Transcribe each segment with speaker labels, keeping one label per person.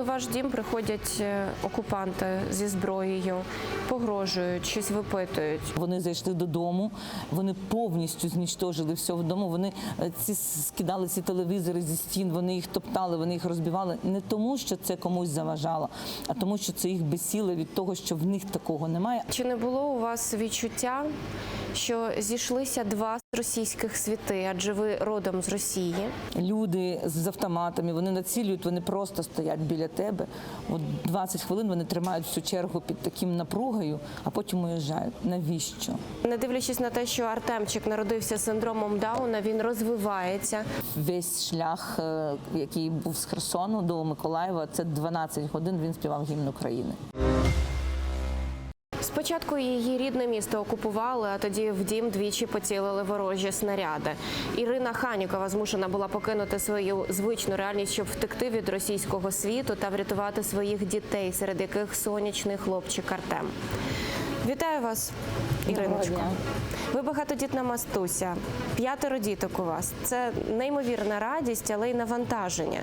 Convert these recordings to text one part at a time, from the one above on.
Speaker 1: коли в ваш дім приходять е, окупанти зі зброєю, погрожують, щось випитують.
Speaker 2: Вони зайшли додому, вони повністю знищили все вдома. Вони е, ці скидали ці телевізори зі стін, вони їх топтали, вони їх розбивали. Не тому, що це комусь заважало, а тому, що це їх безсіло від того, що в них такого немає.
Speaker 1: Чи не було у вас відчуття, що зійшлися два російських світи, адже ви родом з Росії?
Speaker 2: Люди з автоматами, вони націлюють, вони просто стоять біля тебе. От 20 хвилин вони тримають всю чергу під таким напругою, а потім уїжджають. Навіщо?
Speaker 1: Не дивлячись на те, що Артемчик народився з синдромом Дауна, він розвивається.
Speaker 2: Весь шлях, е, який був з Херсону до Миколаєва, це 12 годин. Він співав гімн України.
Speaker 1: Спочатку її рідне місто окупували, а тоді в дім двічі поцілили ворожі снаряди. Ірина Ханікова змушена була покинути свою звичну реальність, щоб втекти від російського світу та врятувати своїх дітей, серед яких сонячний хлопчик Артем. Вітаю вас, Іриночко. Ви багатодітна мастуся, п'ятеро діток у вас. Це неймовірна радість, але й навантаження.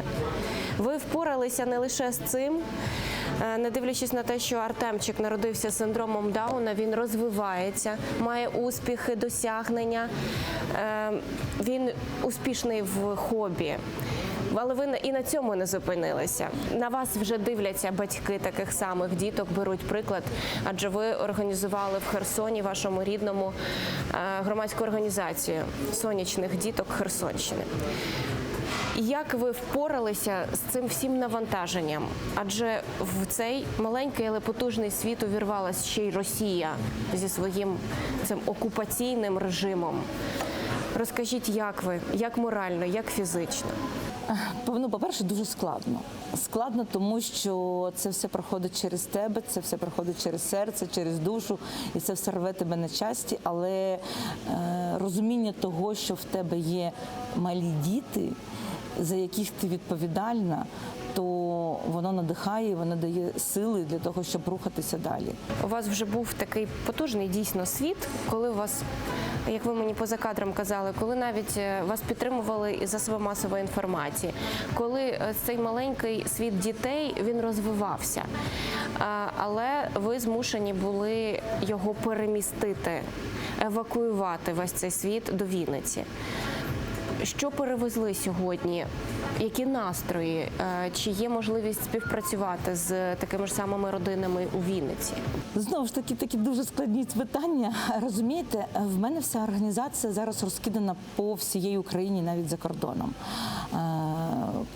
Speaker 1: Ви впоралися не лише з цим, е, не дивлячись на те, що Артемчик народився з синдромом Дауна, він розвивається, має успіхи, досягнення. Е, Він успішний в хобі. Але ви і на цьому не зупинилися. На вас вже дивляться батьки таких самих діток, беруть приклад, адже ви організували в Херсоні, вашому рідному, е, громадську організацію сонячних діток Херсонщини. Як ви впоралися з цим всім навантаженням? Адже в цей маленький, але потужний світ увірвалась ще й Росія зі своїм цим окупаційним режимом. Розкажіть, як ви, як морально, як фізично?
Speaker 2: Ну, по-перше, дуже складно. Складно, тому що це все проходить через тебе, це все проходить через серце, через душу, і це все рве тебе на часті. Але е, розуміння того, що в тебе є малі діти, за яких ти відповідальна, то воно надихає, воно дає сили для того, щоб рухатися далі.
Speaker 1: У вас вже був такий потужний дійсно світ, коли вас, як ви мені поза кадром казали, коли навіть е, вас підтримували і засоби масової інформації, коли е, цей маленький світ дітей він розвивався, але ви змушені були його перемістити, евакуювати весь цей світ до Вінниці. Що перевезли сьогодні? Які настрої? Е, Чи є можливість співпрацювати з такими ж самими родинами у Вінниці?
Speaker 2: Знову ж таки, такі дуже складні питання. Розумієте, в мене вся організація зараз розкидана по всієї Україні, навіть за кордоном.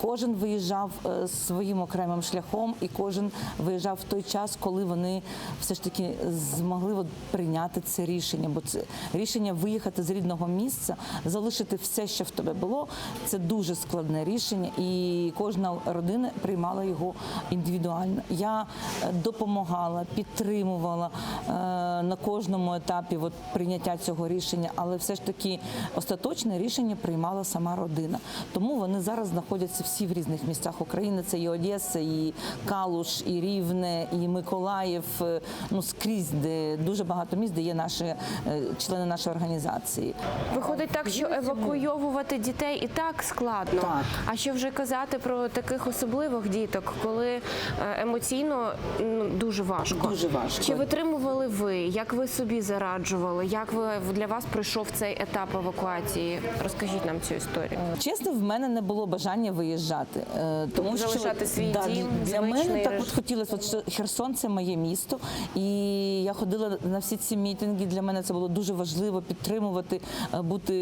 Speaker 2: Кожен виїжджав е, своїм окремим шляхом, і кожен виїжджав в той час, коли вони все ж таки змогли прийняти це рішення. Бо це рішення виїхати з рідного місця, залишити все, що в тебе було, це дуже складне рішення, і кожна родина приймала його індивідуально. Я е, допомагала, підтримувала е, на кожному етапі от, прийняття цього рішення, але все ж таки остаточне рішення приймала сама родина. Тому вони зараз знаходяться всі в різних місцях України. Це і Одеса, і Калуш, і Рівне, і Миколаїв. е, Ну скрізь, де дуже багато місць, де є наші е, члени нашої організації.
Speaker 1: Виходить так, що евакуйовувати дітей і так складно.
Speaker 2: Так.
Speaker 1: А що вже казати про таких особливих діток, коли е, емоційно ну, дуже важко.
Speaker 2: Дуже важко.
Speaker 1: Чи витримували ви? Як ви собі зараджували? Як ви для вас прийшов цей етап евакуації? Розкажіть нам цю історію.
Speaker 2: Чесно, в мене не було бажання виїжджати, е, тому що
Speaker 1: Залишати свій дім,
Speaker 2: для мене так от хотілося. От що Херсон це моє місто, і я ходила на всі ці мітинги. Для мене це було дуже важливо підтримувати, е, бути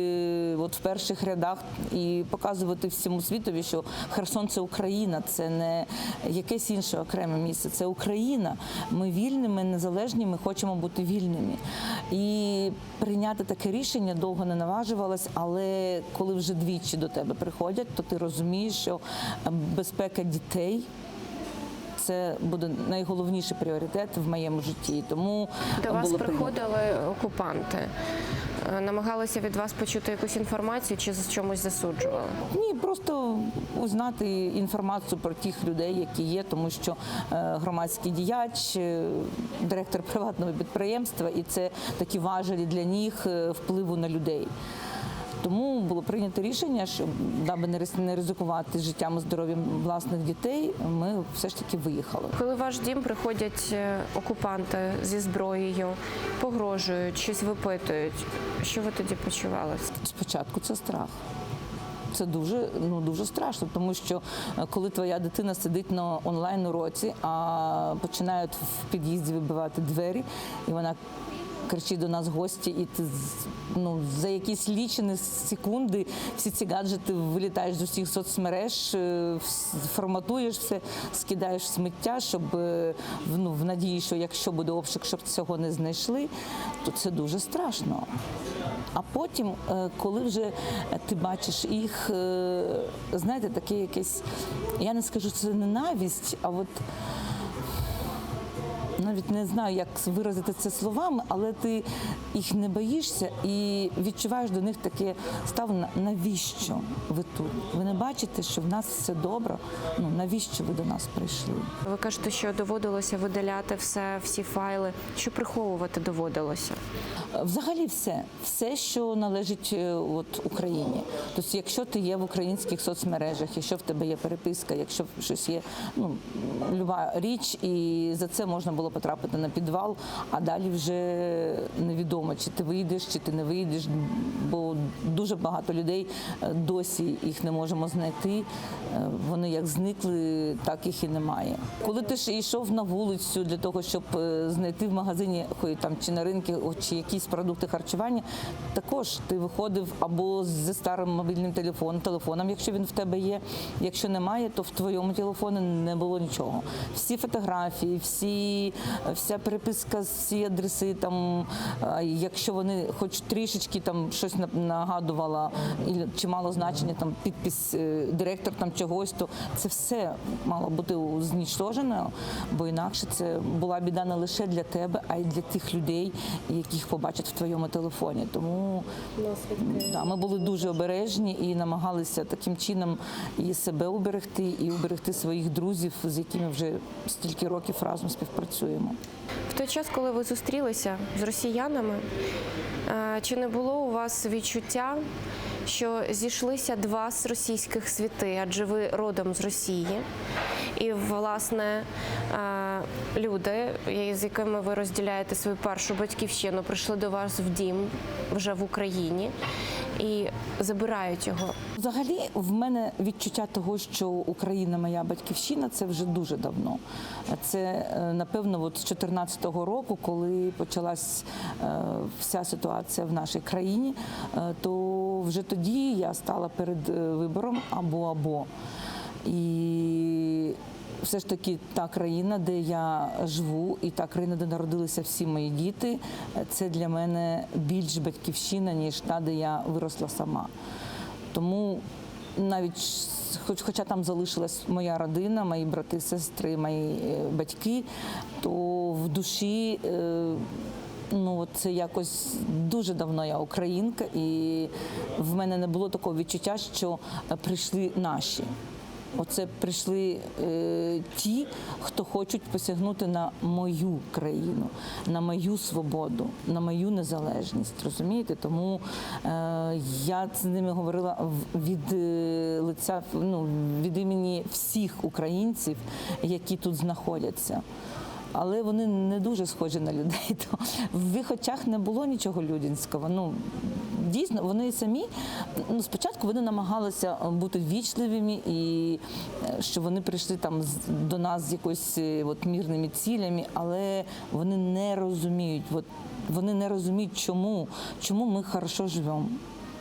Speaker 2: от в перших рядах і показувати всьому світові, що Херсон це Україна, це не якесь інше окреме місце. Це Україна. Ми вільні, ми незалежні, ми хочемо бути вільними. І прийняти таке рішення довго не наважувалась, але коли вже двічі до тебе приходять, то ти розумієш, що е, безпека дітей. Це буде найголовніший пріоритет в моєму житті. Тому
Speaker 1: До вас
Speaker 2: було
Speaker 1: приходили окупанти, намагалися від вас почути якусь інформацію чи з чомусь засуджували?
Speaker 2: Ні, просто узнати інформацію про тих людей, які є, тому що е, громадський діяч, е, директор приватного підприємства, і це такі важелі для них е, впливу на людей. Тому було прийнято рішення, що даби не ризикувати життям і здоров'ям власних дітей, ми все ж таки виїхали.
Speaker 1: Коли в ваш дім приходять е, окупанти зі зброєю, погрожують, щось випитують, що ви тоді почували?
Speaker 2: Спочатку це страх. Це дуже ну дуже страшно, тому що е, коли твоя дитина сидить на онлайн уроці, а починають в під'їзді вибивати двері, і вона кричить до нас гості, і ти ну за якісь лічені секунди всі ці гаджети вилітаєш з усіх соцмереж, е, форматуєш все, скидаєш сміття, щоб е, ну, в надії, що якщо буде обшук, щоб цього не знайшли, то це дуже страшно. А потім, е, коли вже ти бачиш їх, знаєте, таке якесь, я не скажу, це ненависть, а от навіть не знаю, як виразити це словами, але ти їх не боїшся і відчуваєш до них таке ставлення, навіщо ви тут? Ви не бачите, що в нас все добре? Ну навіщо ви до нас прийшли?
Speaker 1: Ви кажете, що доводилося видаляти все, всі файли. Що приховувати доводилося?
Speaker 2: Взагалі, все, все, що належить е, от Україні. Тобто, якщо ти є в українських соцмережах, якщо в тебе є переписка, якщо щось є, ну люба річ, і за це можна було потрапити на підвал, а далі вже невідомо, чи ти вийдеш, чи ти не вийдеш, бо дуже багато людей е, досі їх не можемо знайти. Е, Вони як зникли, так їх і немає. Коли ти ж йшов на вулицю для того, щоб е, знайти в магазині там чи на ринку чи якісь продукти харчування, також ти виходив або зі старим мобільним телефоном, телефоном, якщо він в тебе є. Якщо немає, то в твоєму телефоні не було нічого. Всі фотографії, всі, вся переписка, всі адреси, там, якщо вони хоч трішечки там щось на- нагадувала і чи мало значення там підпис е, директор там чогось, то це все мало бути знічтожено, бо інакше це була біда не лише для тебе, а й для тих людей, яких побачать в твоєму телефоні. Тому да, ми були дуже обережні і намагалися таким чином і себе уберегти, і уберегти своїх друзів, з якими вже стільки років разом співпрацюємо.
Speaker 1: В той час, коли ви зустрілися з росіянами, е, чи не було у вас відчуття, що зійшлися два з російських світи, адже ви родом з Росії, і власне е, люди, з якими ви розділяєте свою першу батьківщину, прийшли до вас в дім вже в Україні і забирають його.
Speaker 2: Взагалі, в мене відчуття того, що Україна моя батьківщина, це вже дуже давно. Це е, напевно, от з 2014 року, коли почалась е, вся ситуація в нашій країні, е, то вже тоді я стала перед вибором або або. І все ж таки та країна, де я живу, і та країна, де народилися всі мої діти, це для мене більш батьківщина, ніж та, де я виросла сама. Тому навіть хоч, хоча там залишилась моя родина, мої брати, сестри, мої е, батьки, то в душі. е, Ну, це якось дуже давно я українка, і в мене не було такого відчуття, що е, прийшли наші. Оце прийшли е, ті, хто хочуть посягнути на мою країну, на мою свободу, на мою незалежність. Розумієте? Тому е, я з ними говорила від е, лиця ну, від імені всіх українців, які тут знаходяться. Але вони не дуже схожі на людей. То в їх очах не було нічого людянського. Ну дійсно, вони самі ну спочатку вони намагалися бути ввічливими і е, що вони прийшли там до нас з якоюсь е, от мірними цілями, але вони не розуміють. От вони не розуміють, чому, чому ми хорошо живемо.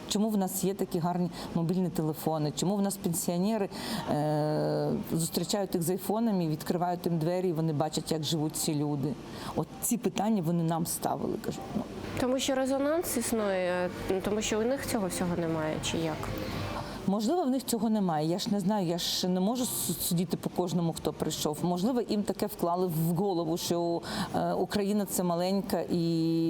Speaker 2: Чому в нас є такі гарні мобільні телефони? Чому в нас пенсіонери е, зустрічають їх з айфонами, відкривають їм двері, і вони бачать, як живуть ці люди? От ці питання вони нам ставили. Кажуть, ну
Speaker 1: Тому що резонанс існує, тому що у них цього всього немає, чи як?
Speaker 2: Можливо, в них цього немає. Я ж не знаю, я ж не можу судити по кожному, хто прийшов. Можливо, їм таке вклали в голову, що е, Україна це маленька і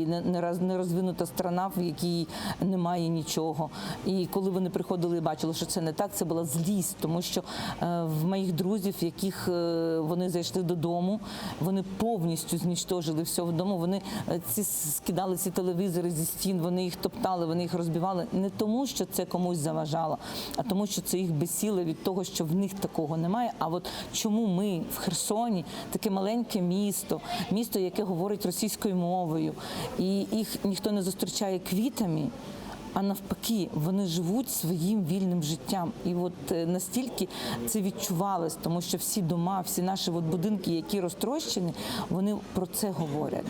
Speaker 2: не- розвинута страна, в якій немає нічого. І коли вони приходили і бачили, що це не так, це була злість, тому що е, в моїх друзів, яких е, вони зайшли додому, вони повністю знищожили все вдома. Вони ці скидали ці телевізори зі стін, вони їх топтали, вони їх розбивали не тому, що це комусь заважало, а тому, що це їх бесіло від того, що в них такого немає. А от чому ми в Херсоні таке маленьке місто, місто, яке говорить російською мовою, і їх ніхто не зустрічає квітами. А навпаки, вони живуть своїм вільним життям, і от е, настільки це відчувалось, тому що всі дома, всі наші от будинки, які розтрощені, вони про це говорять.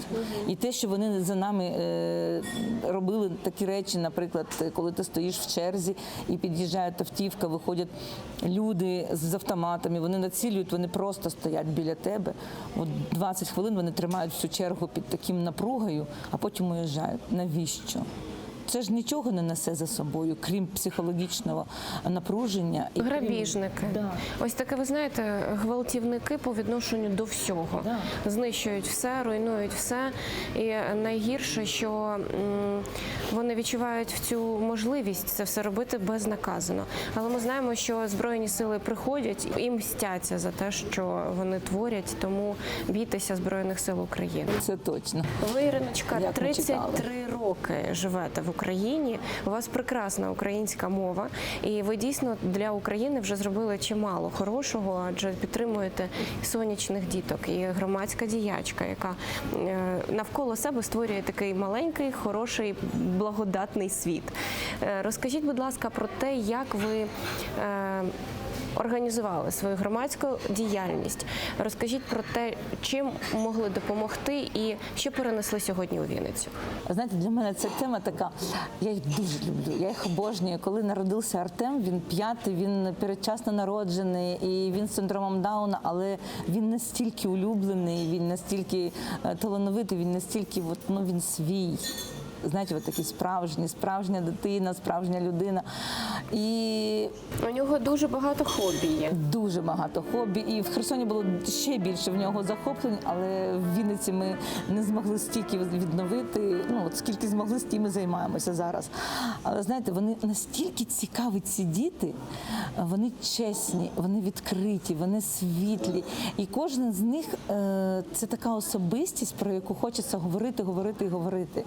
Speaker 2: І те, що вони за нами е, робили такі речі, наприклад, коли ти стоїш в черзі і під'їжджає автівка, виходять люди з автоматами, вони націлюють, вони просто стоять біля тебе. От 20 хвилин вони тримають всю чергу під таким напругою, а потім уїжджають. Навіщо? Це ж нічого не несе за собою, крім психологічного напруження і
Speaker 1: Грабіжники.
Speaker 2: Да.
Speaker 1: Ось таке, ви знаєте, гвалтівники по відношенню до всього.
Speaker 2: Да.
Speaker 1: Знищують все, руйнують все. І найгірше, що вони відчувають цю можливість це все робити безнаказано. Але ми знаємо, що збройні сили приходять і мстяться за те, що вони творять. Тому бійтеся збройних сил України.
Speaker 2: Це точно.
Speaker 1: Ви, Іриночка,
Speaker 2: Як
Speaker 1: 33 роки живете в Україні. У вас прекрасна українська мова, і ви дійсно для України вже зробили чимало хорошого, адже підтримуєте сонячних діток і громадська діячка, яка е, навколо себе створює такий маленький, хороший, благодатний світ. Е, Розкажіть, будь ласка, про те, як ви. Організували свою громадську діяльність. Розкажіть про те, чим могли допомогти і що перенесли сьогодні у Вінницю.
Speaker 2: Знаєте, для мене ця тема така. Я їх дуже люблю. Я їх обожнюю. Коли народився Артем, він п'ятий, він передчасно народжений і він з синдромом Дауна, але він настільки улюблений, він настільки е, талановитий, він настільки от, ну, він свій. Знаєте, от такий справжній, справжня дитина, справжня людина. І
Speaker 1: У нього дуже багато хобі є.
Speaker 2: Дуже багато хобі, і в Херсоні було ще більше в нього захоплень, але в Вінниці ми не змогли стільки відновити. Ну от скільки змогли, стільки ми займаємося зараз. Але знаєте, вони настільки цікаві ці діти, вони чесні, вони відкриті, вони світлі. І кожен з них е, це така особистість, про яку хочеться говорити, говорити і говорити.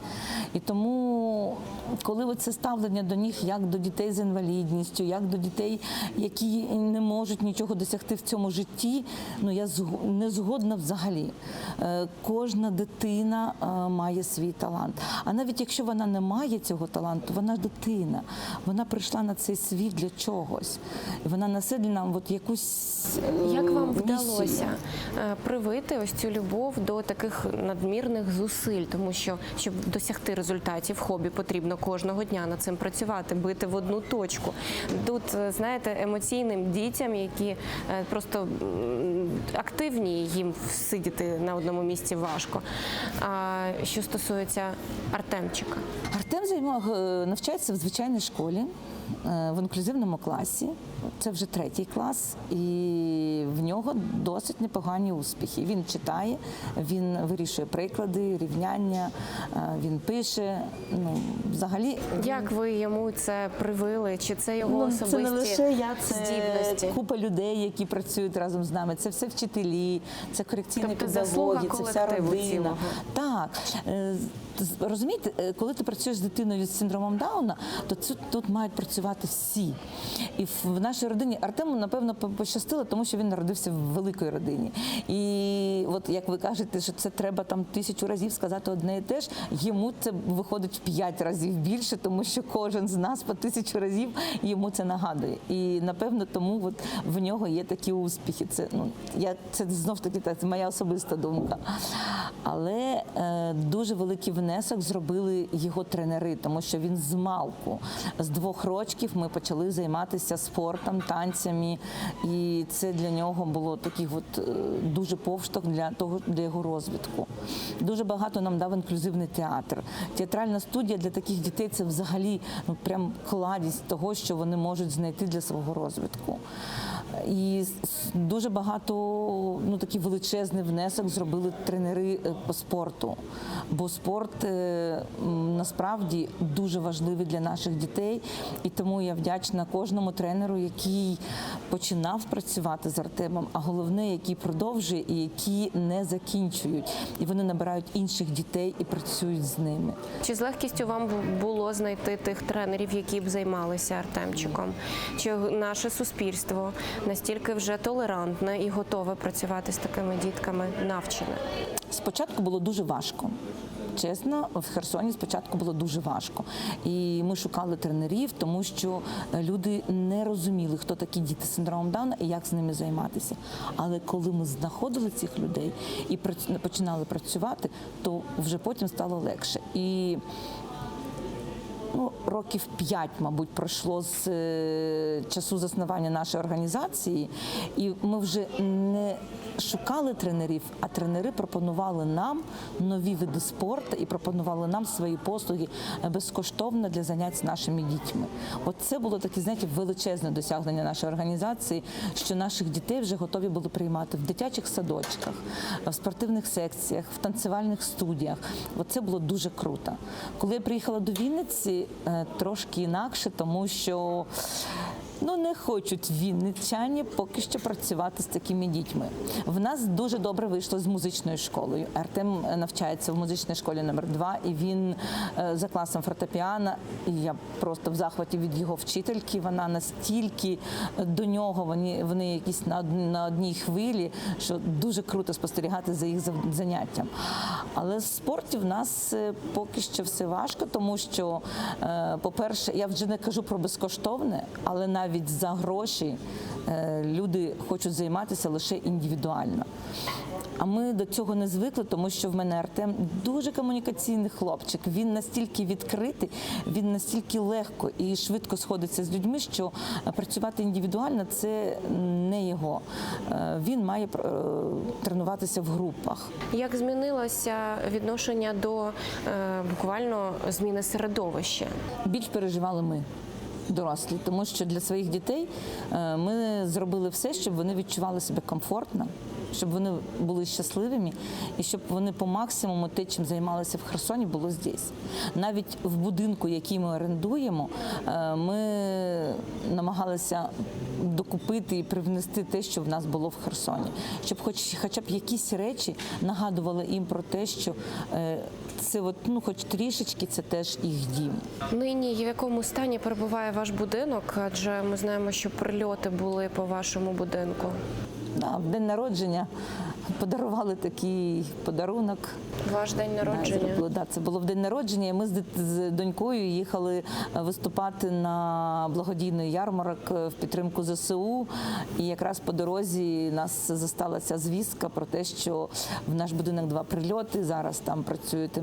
Speaker 2: І тому, коли це ставлення до них як до дітей з інвалідністю, як до дітей, які не можуть нічого досягти в цьому житті, ну я не згодна взагалі. Е, Кожна дитина е, має свій талант. А навіть якщо вона не має цього таланту, вона дитина. Вона прийшла на цей світ для чогось. Вона несе для нам от якусь е,
Speaker 1: Як вам
Speaker 2: місію.
Speaker 1: вдалося привити ось цю любов до таких надмірних зусиль, тому що щоб досягти результатів хобі, потрібно кожного дня над цим працювати, бити в одну точку. Тут е, знаєте, емоційним дітям, які е, просто активні, їм сидіти на одному місці важко. А що стосується Артемчика,
Speaker 2: Артем е, навчається в звичайній школі в інклюзивному класі. Це вже третій клас, і в нього досить непогані успіхи. Він читає, він вирішує приклади, рівняння, е, він пише. Ну, взагалі,
Speaker 1: як ви йому це привили? Чи це його
Speaker 2: Ну,
Speaker 1: особисті
Speaker 2: це не лише я, це
Speaker 1: здібності?
Speaker 2: купа людей, які працюють разом з нами. Це все вчителі, це корекційні
Speaker 1: Тобто
Speaker 2: педагоги, це вся родина.
Speaker 1: цілого.
Speaker 2: Так Е, розумієте, е, коли ти працюєш з дитиною з синдромом Дауна, то це тут мають працювати всі. І в нашій родині Артему, напевно, пощастило, тому що він народився в великій родині. І от як ви кажете, що це треба там тисячу разів сказати одне і те ж, йому це виходить в п'ять разів більше, тому що кожен з нас по тисячу разів йому це нагадує. І напевно тому от в нього є такі успіхи. Це ну я це знов таки так, моя особиста думка. Але е, дуже великий внесок зробили його тренери, тому що він з малку, з двох років ми почали займатися спортом. спортом, танцями. І це для нього було такий от е, дуже повштовх для того для його розвитку. Дуже багато нам дав інклюзивний театр. Театральна студія для таких дітей це взагалі ну прям кладість того, що вони можуть знайти для свого розвитку. І дуже багато ну такий величезний внесок зробили тренери е, по спорту. Бо спорт е, насправді дуже важливий для наших дітей, і тому я вдячна кожному тренеру, який починав працювати з Артемом, а головне, який продовжує і які не закінчують. І вони набирають інших дітей і працюють з ними.
Speaker 1: Чи з легкістю вам було знайти тих тренерів, які б займалися Артемчиком? Чи наше суспільство настільки вже толерантне і готове працювати з такими дітками, навчене?
Speaker 2: Спочатку було дуже важко. Чесно, в Херсоні спочатку було дуже важко. І ми шукали тренерів, тому що е, люди не розуміли, хто такі діти з синдромом Дауна і як з ними займатися. Але коли ми знаходили цих людей і починали працювати, то вже потім стало легше. І ну, років п'ять, мабуть, пройшло з е, часу заснування нашої організації, і ми вже не шукали тренерів, а тренери пропонували нам нові види спорту і пропонували нам свої послуги безкоштовно для занять з нашими дітьми. От це було таке, знаєте, величезне досягнення нашої організації, що наших дітей вже готові були приймати в дитячих садочках, в спортивних секціях, в танцювальних студіях. От це було дуже круто. Коли я приїхала до Вінниці, трошки інакше, тому що ну не хочуть вінничані поки що працювати з такими дітьми. В нас дуже добре вийшло з музичною школою. Артем е, навчається в музичній школі номер 2 і він е, за класом фортепіано. І я просто в захваті від його вчительки. Вона настільки е, до нього вони, вони якісь на, на одній хвилі, що дуже круто спостерігати за їх заняттям. Але в спорті в нас поки що все важко, тому що, по-перше, я вже не кажу про безкоштовне, але навіть за гроші е, люди хочуть займатися лише індивідуально. А ми до цього не звикли, тому що в мене Артем дуже комунікаційний хлопчик. Він настільки відкритий, він настільки легко і швидко сходиться з людьми, що працювати індивідуально це не його. Е, Він має е, тренуватися в групах.
Speaker 1: Як змінилося відношення до буквально зміни середовища?
Speaker 2: більш переживали ми. Дорослі, тому що для своїх дітей е, ми зробили все, щоб вони відчували себе комфортно, щоб вони були щасливими і щоб вони по максимуму те, чим займалися в Херсоні, було здесь. Навіть в будинку, який ми орендуємо, е, ми намагалися докупити і привнести те, що в нас було в Херсоні, щоб хоч хоча б якісь речі нагадували їм про те, що е, це от, ну, хоч трішечки, це теж їх дім.
Speaker 1: Нині в якому стані перебуває ваш будинок? Адже ми знаємо, що прильоти були по вашому будинку.
Speaker 2: В день народження подарували такий подарунок.
Speaker 1: Ваш день народження.
Speaker 2: зробили. Да, це було в день народження. Ми з, донькою їхали е, виступати на благодійний ярмарок е, в підтримку ЗСУ. І якраз по дорозі нас застала ця звістка про те, що в наш будинок два прильоти. Зараз там працюють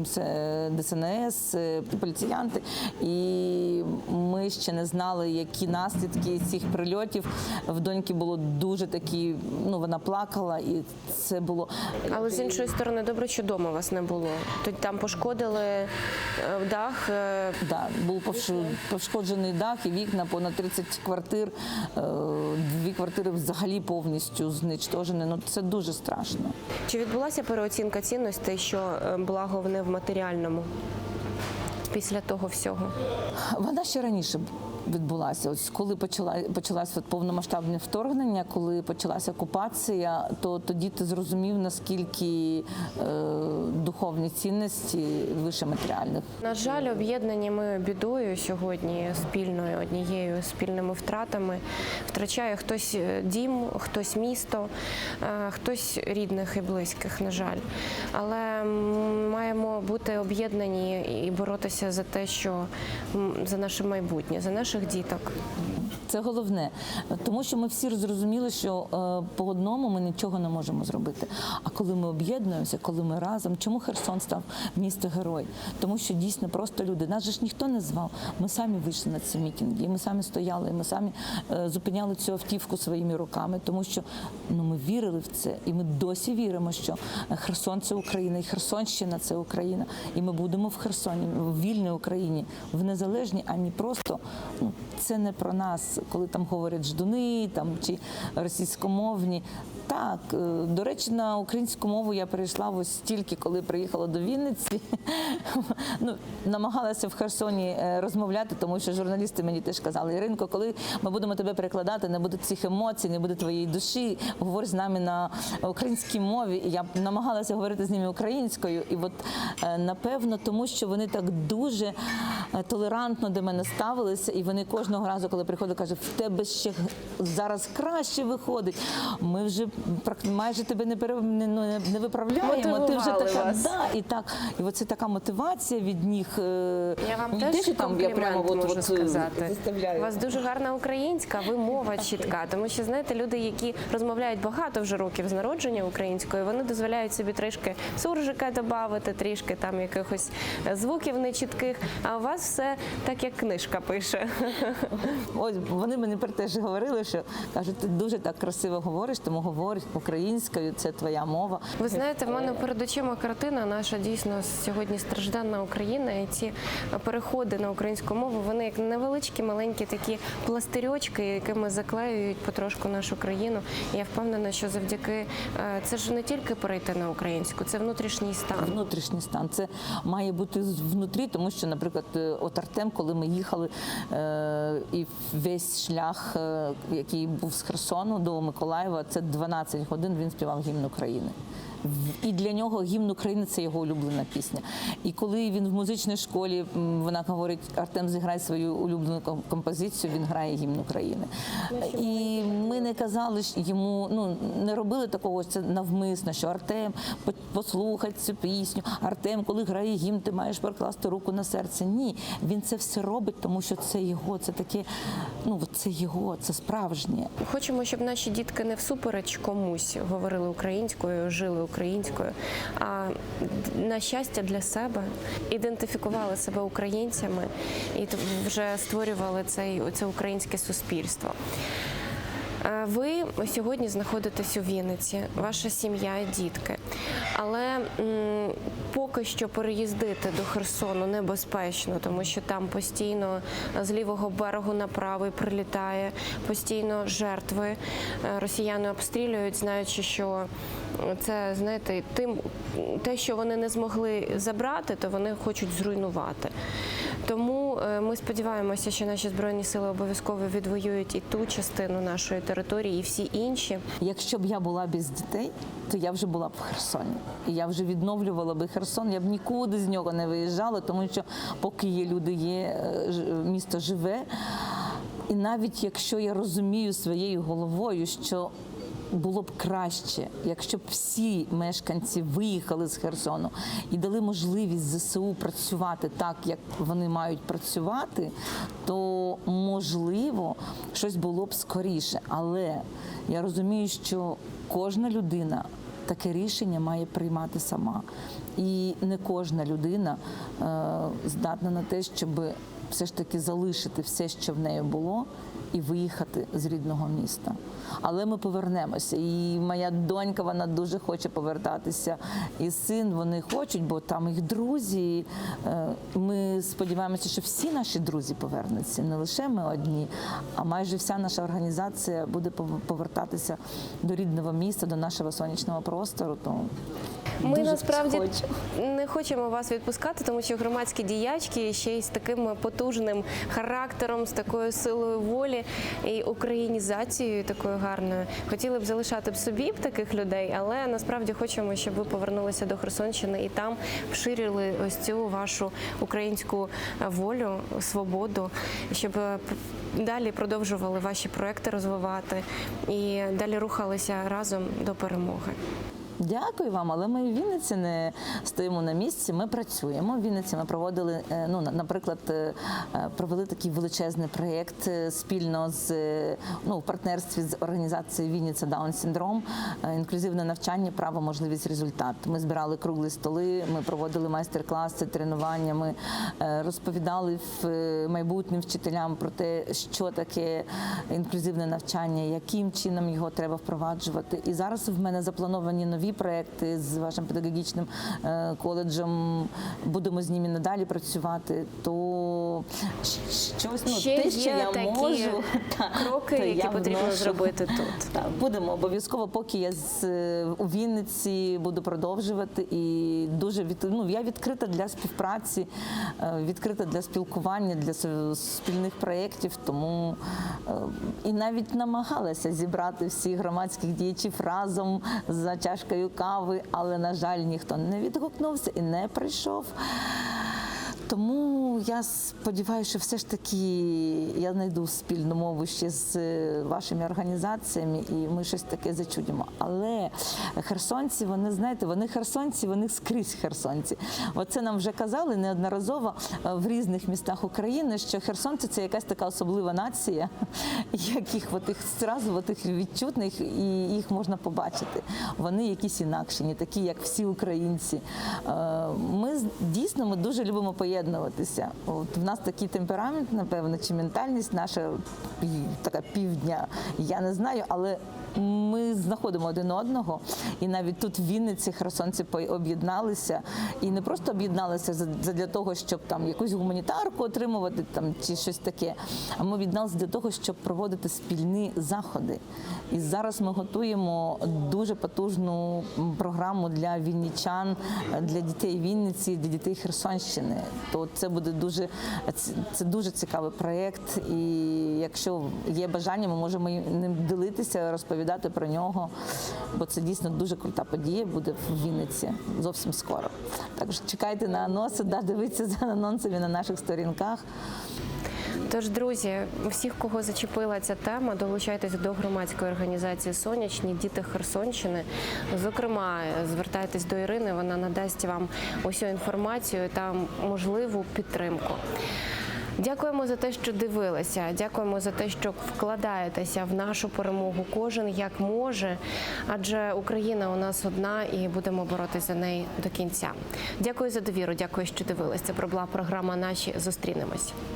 Speaker 2: ДСНС, е, поліціянти. І ми ще не знали, які наслідки цих прильотів. В доньки було дуже такі, ну вона плакала, і це було
Speaker 1: Але з іншої сторони, добре, що вдома вас не було. Тоді там пошкодили е, дах. е,
Speaker 2: Да, був пошкоджений дах і вікна понад 30 квартир. Е, Дві квартири взагалі повністю знищені. Ну це дуже страшно.
Speaker 1: Чи відбулася переоцінка цінностей, що благо не в матеріальному після того всього?
Speaker 2: Вона ще раніше відбулася. Ось коли почала почалось от повномасштабне вторгнення, коли почалася окупація, то тоді ти зрозумів наскільки е, духовні цінності вище матеріальних.
Speaker 1: На жаль, об'єднані ми бідою сьогодні спільною однією спільними втратами. Втрачає хтось е, дім, хтось місто, е, хтось рідних і близьких, на жаль. Але маємо бути об'єднані і боротися за те, що за наше майбутнє, за наших діток.
Speaker 2: Це головне, тому що ми всі зрозуміли, що е, по одному ми нічого не можемо зробити. А коли ми об'єднуємося, коли ми разом, чому Херсон став місто герой? Тому що дійсно просто люди. Нас же ж ніхто не звав. Ми самі вийшли на ці мітинги, і ми самі стояли, і ми самі е, зупиняли цю автівку своїми руками, тому що ну ми вірили в це, і ми досі віримо, що Херсон це Україна, і Херсонщина це Україна. І ми будемо в Херсоні, в вільній Україні, в незалежній, а не просто це не про нас, коли там говорять ждуни там чи російськомовні. Так, е, до речі, на українську мову я перейшла ось тільки, коли приїхала до Вінниці. Ну, намагалася в Херсоні е, розмовляти, тому що журналісти мені теж казали, Іринко, коли ми будемо тебе перекладати, не буде цих емоцій, не буде твоєї душі, говорь з нами на українській мові. І я намагалася говорити з ними українською. І от е, напевно, тому що вони так дуже толерантно до мене ставилися, і вони кожного разу, коли приходять, кажуть, в тебе ще зараз краще виходить. Ми вже майже тебе не пере- не, ну, не- виправляємо. Ти вже така
Speaker 1: вас.
Speaker 2: да, і так. І оце така мотивація від них. е,
Speaker 1: Я вам
Speaker 2: не
Speaker 1: теж
Speaker 2: там я прямо от,
Speaker 1: можу
Speaker 2: от,
Speaker 1: сказати.
Speaker 2: заставляю.
Speaker 1: У вас дуже гарна українська, ви мова чітка. Тому що знаєте, люди, які розмовляють багато вже років з народження українською, вони дозволяють собі трішки суржика додати, трішки там якихось звуків нечітких. А у вас все так, як книжка пише.
Speaker 2: Ось вони мені про те ж говорили, що кажуть, ти дуже так красиво говориш, тому говориш українською, це твоя мова.
Speaker 1: Ви знаєте, в мене перед очима картина наша дійсно сьогодні стражденна Україна, і ці переходи на українську мову вони як невеличкі, маленькі такі пластирьочки, якими заклеюють потрошку нашу країну. І я впевнена, що завдяки е, це ж не тільки перейти на українську, це внутрішній стан.
Speaker 2: Внутрішній стан це має бути з- внутрі, тому що, наприклад, е, от Артем, коли ми їхали, е, і весь шлях, е, який був з Херсону до Миколаєва, це 12 годин він співав гімн України. І для нього гімн України це його улюблена пісня. І коли він в музичній школі, вона говорить: Артем, зіграй свою улюблену композицію, він грає гімн України. І ми не казали йому, ну не робили такого, це навмисно, що Артем, по- послухай цю пісню. Артем, коли грає гімн, ти маєш прикласти руку на серце. Ні, він це все робить, тому що це його, це таке, ну це його, це справжнє.
Speaker 1: Хочемо, щоб наші дітки не всупереч комусь говорили українською, жили українською, а на щастя для себе ідентифікували себе українцями і вже створювали цей це українське суспільство. Ви сьогодні знаходитесь у Вінниці, ваша сім'я дітки. Але поки що переїздити до Херсону небезпечно, тому що там постійно з лівого берегу на правий прилітає, постійно жертви. Е, Росіяни обстрілюють, знаючи, що це знаєте, тим те, що вони не змогли забрати, то вони хочуть зруйнувати. Тому е, ми сподіваємося, що наші збройні сили обов'язково відвоюють і ту частину нашої території, і всі інші.
Speaker 2: Якщо б я була без дітей, то я вже була б в Херсоні. І я вже відновлювала би Херсон. Я б нікуди з нього не виїжджала, тому що поки є люди, є е, місто живе. І навіть якщо я розумію своєю головою, що було б краще, якщо б всі мешканці виїхали з Херсону і дали можливість ЗСУ працювати так, як вони мають працювати, то можливо щось було б скоріше. Але я розумію, що кожна людина таке рішення має приймати сама. І не кожна людина е, здатна на те, щоб все ж таки залишити все, що в неї було, і виїхати з рідного міста. Але ми повернемося. І моя донька вона дуже хоче повертатися. І син вони хочуть, бо там їх друзі. Е, Ми сподіваємося, що всі наші друзі повернуться, не лише ми одні, а майже вся наша організація буде повертатися до рідного міста, до нашого сонячного простору. То
Speaker 1: Ми
Speaker 2: дуже
Speaker 1: насправді
Speaker 2: хочу.
Speaker 1: не хочемо вас відпускати, тому що громадські діячки ще й з таким потужним характером, з такою силою волі і українізацією такою гарною. Хотіли б залишати б собі б таких людей, але насправді хочемо, щоб ви повернулися до Херсонщини і там вширили ось цю вашу українську е, волю, свободу, щоб е, далі продовжували ваші проекти розвивати і далі рухалися разом до перемоги.
Speaker 2: Дякую вам, але ми в Вінниці не стоїмо на місці. Ми працюємо. В Вінниці ми проводили, е, ну на- наприклад, е, е, провели такий величезний проєкт спільно з ну в партнерстві з організацією Вінниця Даун Синдром, інклюзивне навчання, право, можливість, результат. Ми збирали круглі столи, ми проводили майстер-класи, тренування. Ми розповідали майбутнім вчителям про те, що таке інклюзивне навчання, яким чином його треба впроваджувати. І зараз в мене заплановані нові проекти з вашим педагогічним е, коледжем. Будемо з ними надалі працювати. То щось ну,
Speaker 1: Ще
Speaker 2: те, що
Speaker 1: є
Speaker 2: я
Speaker 1: такі
Speaker 2: можу, та,
Speaker 1: кроки,
Speaker 2: то
Speaker 1: які
Speaker 2: я
Speaker 1: потрібно
Speaker 2: вношу.
Speaker 1: зробити тут.
Speaker 2: Так, будемо обов'язково, поки я з е, у Вінниці буду продовжувати. І дуже від, ну, я відкрита для співпраці, е, відкрита для спілкування, для спільних проєктів. Тому е, і навіть намагалася зібрати всіх громадських діячів разом за чашкою кави, але на жаль, ніхто не відгукнувся і не прийшов. Тому я сподіваюся, що все ж таки я знайду спільну мову ще з е, вашими організаціями, і ми щось таке зачудимо. Але херсонці, вони знаєте, вони херсонці, вони скрізь херсонці. Оце нам вже казали неодноразово е, в різних містах України, що херсонці це якась така особлива нація, яких от зразу от відчутних, і їх можна побачити. Вони якісь інакші, не такі, як всі українці. Е, Ми дійсно ми дуже любимо поєднуватися. От в нас такий темперамент, напевно, чи ментальність наша така півдня, я не знаю, але. Ми знаходимо один одного, і навіть тут в Вінниці херсонці об'єдналися і не просто об'єдналися для того, щоб там якусь гуманітарку отримувати там чи щось таке. А ми об'єдналися для того, щоб проводити спільні заходи. І зараз ми готуємо дуже потужну програму для вінничан, е, для дітей Вінниці, для дітей Херсонщини. То це буде дуже це- дуже цікавий проєкт. І якщо є бажання, ми можемо ним ділитися, розповідати про нього. Бо це дійсно дуже крута подія буде в Вінниці зовсім скоро. Також чекайте на анонси, да, дивіться за анонсами на наших сторінках.
Speaker 1: Тож, друзі, всіх, кого зачепила ця тема, долучайтеся до громадської організації Сонячні діти Херсонщини. Зокрема, звертайтесь до Ірини, вона надасть вам усю інформацію та можливу підтримку. Дякуємо за те, що дивилися. Дякуємо за те, що вкладаєтеся в нашу перемогу. Кожен як може, адже Україна у нас одна і будемо боротися за неї до кінця. Дякую за довіру. Дякую, що дивилися. Це була програма. Наші зустрінемось.